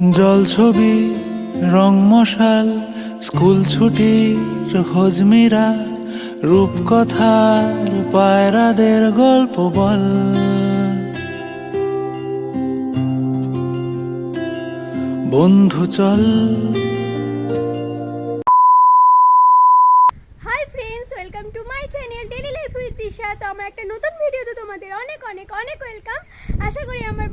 জল ছবি রং মশাল স্কুল ছুটির হজমিরা রূপকথার পায়রাদের গল্প বল। বন্ধু চল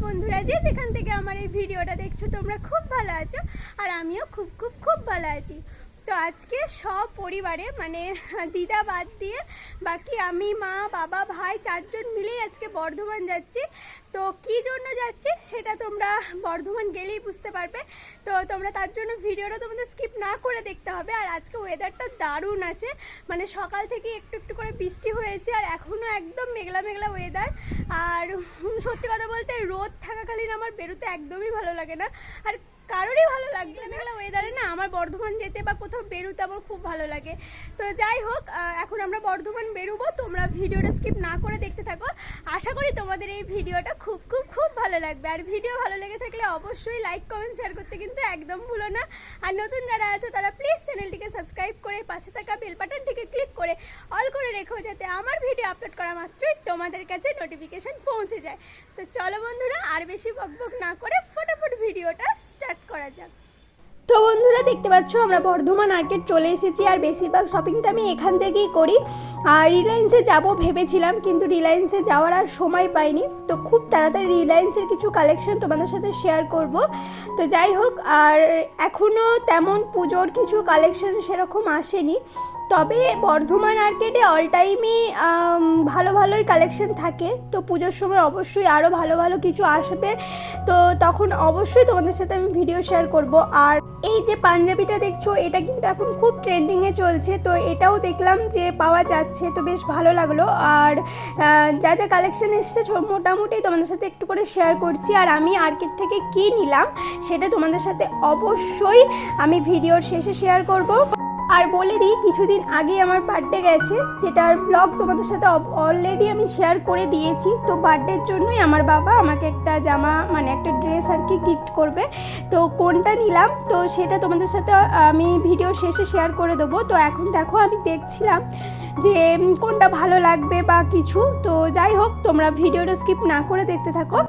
বন্ধুরা, যে যেখান থেকে আমার এই ভিডিওটা দেখছ, তোমরা খুব ভালো আছো, আর আমিও খুব খুব খুব ভালো আছি। তো আজকে সব পরিবারে মানে দিদা বাদ দিয়ে বাকি আমি, মা, বাবা, ভাই চারজন মিলেই আজকে বর্ধমান যাচ্ছি। তো কি জন্য যাচ্ছি সেটা তোমরা বর্ধমান গেলেই বুঝতে পারবে। তো তোমরা তার জন্য ভিডিওটা তোমাদের স্কিপ না করে দেখতে হবে। আর আজকে ওয়েদারটা দারুণ আছে। মানে সকাল থেকে একটু একটু করে বৃষ্টি হয়েছে আর এখনও একদম মেঘলা মেঘলা ওয়েদার আর সত্যি কথা বলতে রোদ থাকাকালীন আমার বেরোতে একদমই ভালো লাগে না। আর কারোরই ভালো লাগবে মেঘলা ওয়েদারে না আমার বর্ধমান যেতে বা কোথাও বেরোতে আমার খুব ভালো লাগে। তো যাই হোক এখন আমরা বর্ধমান বেরোবো। তোমরা ভিডিওটা স্কিপ না করে দেখতে থাকো। আশা করি তোমাদের এই ভিডিওটা খুব খুব খুব ভালো লাগবে। আর ভিডিও ভালো লেগে থাকলে অবশ্যই লাইক কমেন্ট শেয়ার করতে কিন্তু একদম ভুলো না। আর নতুন যারা আছো, তারা প্লিজ চ্যানেলটিকে সাবস্ক্রাইব করে পাশে থাকা বেল বাটনটিকে ক্লিক করে অল করে রেখো, যাতে আমার ভিডিও আপলোড করা মাত্রই তোমাদের কাছে নোটিফিকেশন পৌঁছে যায়। তো চলো বন্ধুরা, আর বেশি বকবক না করে ফটাফট ভিডিওটা স্টার্ট করা যাক। তো বন্ধুরা, দেখতে পাচ্ছ, আমরা বর্ধমান মার্কেট চলে এসেছি আর বেশিরভাগ শপিংটা আমি এখান থেকেই করি। আর রিলায়েন্সে যাব ভেবেছিলাম, কিন্তু রিলায়েন্সে যাওয়ার আর সময় পাইনি। তো খুব তাড়াতাড়ি রিলায়েন্সের কিছু কালেকশন তোমাদের সাথে শেয়ার করব। তো যাই হোক, আর এখনও তেমন পুজোর কিছু কালেকশন সেরকম আসেনি। তবে বর্ধমান আর্কেডে অল টাইমই ভালো ভালোই কালেকশন থাকে। তো পুজোর সময় অবশ্যই আরও ভালো ভালো কিছু আসবে। তো তখন অবশ্যই তোমাদের সাথে আমি ভিডিও শেয়ার করব। আর এই যে পাঞ্জাবিটা দেখছ, এটা কিন্তু এখন খুব ট্রেন্ডিংয়ে চলছে। তো এটাও দেখলাম যে পাওয়া যাচ্ছে, তো বেশ ভালো লাগল। আর যা যা কালেকশন এসছে মোটামুটি তোমাদের সাথে একটু করে শেয়ার করছি। আর আমি আর্কেট থেকে কি নিলাম, সেটা তোমাদের সাথে অবশ্যই আমি ভিডিওর শেষে শেয়ার করব। আর বলে দিই, কিছুদিন আগে আমার বার্থডে গেছে যেটার ব্লগ তোমাদের সাথে অলরেডি আমি শেয়ার করে দিয়েছি। তো বার্থডের জন্যই আমার বাবা আমাকে একটা জামা মানে একটা ড্রেস আর কি গিফট করবে। তো কোনটা নিলাম? তো সেটা তোমাদের সাথে আমি ভিডিও শেষে শেয়ার করে দেবো। তো এখন দেখো, আমি দেখছিলাম যে কোনটা ভালো লাগবে বা কিছু। তো যাই হোক, তোমরা ভিডিওটা স্কিপ না করে দেখতে থাকো।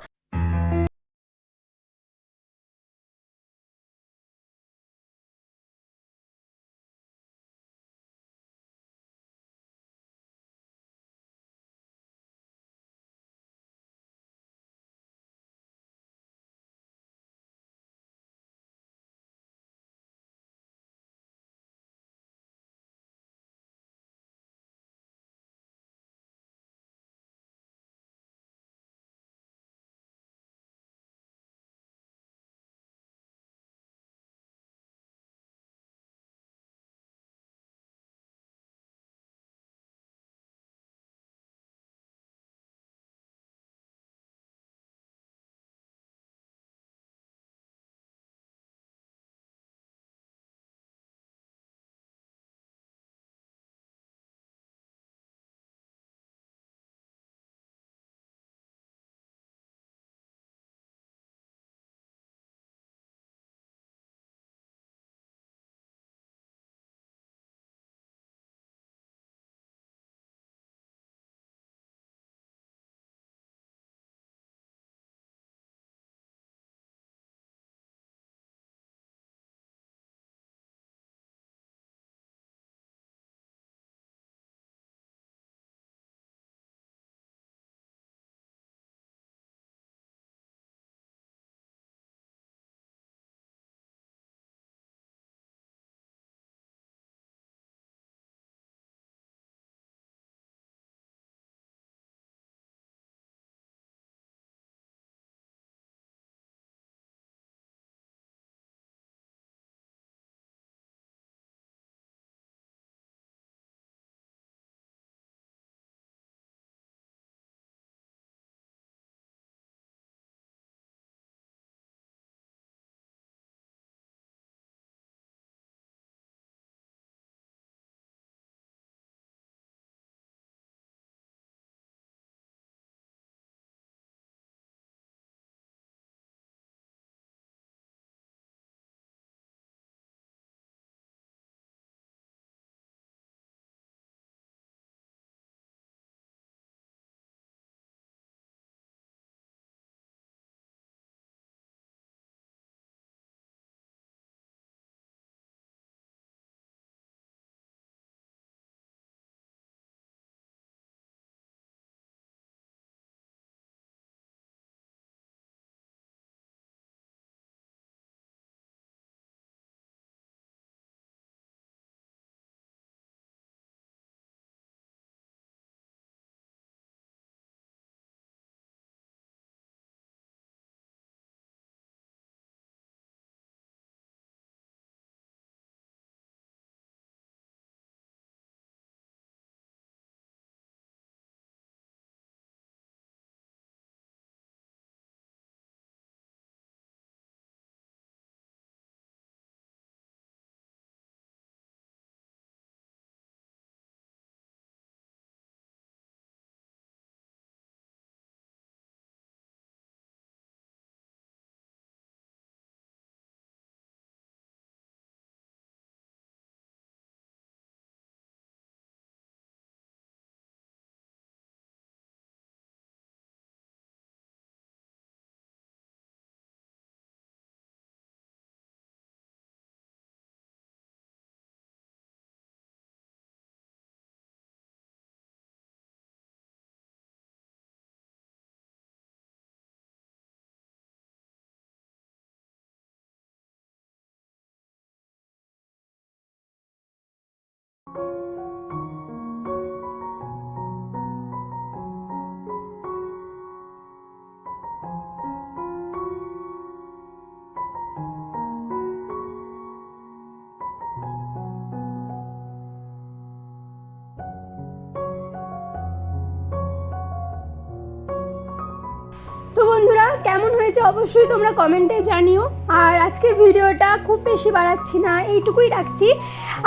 হয়েছে অবশ্যই তোমরা কমেন্টে জানিও। আর আজকের ভিডিওটা খুব বেশি বাড়াচ্ছি না, এইটুকুই রাখছি।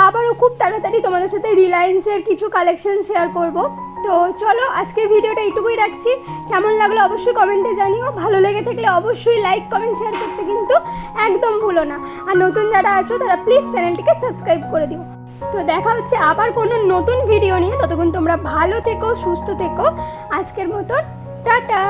আবারও খুব তাড়াতাড়ি তোমাদের সাথে রিলায়েন্সের কিছু কালেকশন শেয়ার করব। তো চলো আজকের ভিডিওটা এইটুকুই রাখছি। কেমন লাগল অবশ্যই কমেন্টে জানিও। ভালো লেগে থাকলে অবশ্যই লাইক, কমেন্ট, শেয়ার করতে কিন্তু একদম ভুলো না। আর নতুন যারা আছো, তারা প্লিজ চ্যানেলটিকে সাবস্ক্রাইব করে দিও। তো দেখা হচ্ছে আবার কোনো নতুন ভিডিও নিয়ে। ততক্ষণ তোমরা ভালো থেকো, সুস্থ থেকো। আজকের মতন, টাটা!